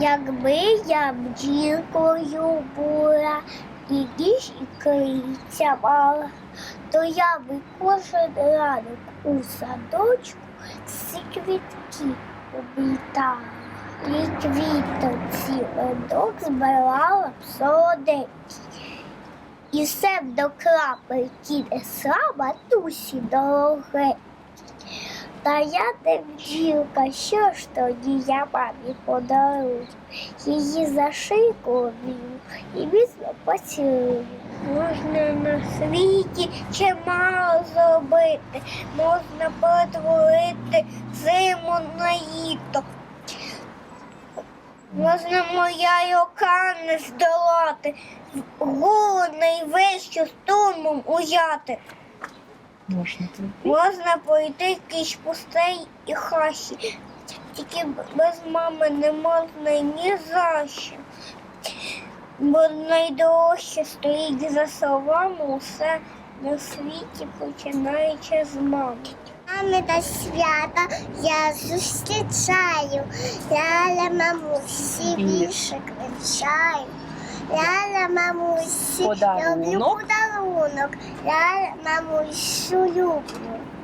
Якби я бджілкою була і ніж і криця мала, то я би кожен ранок у садочку всі квітки облітала. І квіточці медок збирала б солоденький. І все до крапельки несла матусі дорогенькій. Та я не бджілка, що ж тоді я мамі подарую? Її за шийку обію і міцно поцілую. Можна на світі чимало зробити, можна перетворити зиму на літо. Можна моя рука не здолати, гору найвищу струмом узяти. Можна тобі. Можна пройти крізь пустей і хащі. Тільки без мами не можна ні за що. Бо найдорожче стоїть за словами усе на світі, починаючи з мами. Мами та свята я зустрічаю, ляля мамусі віршик вивчаю. Ляля мамусі, люблю Подарунок. Подарунок, ляля мамусю люблю.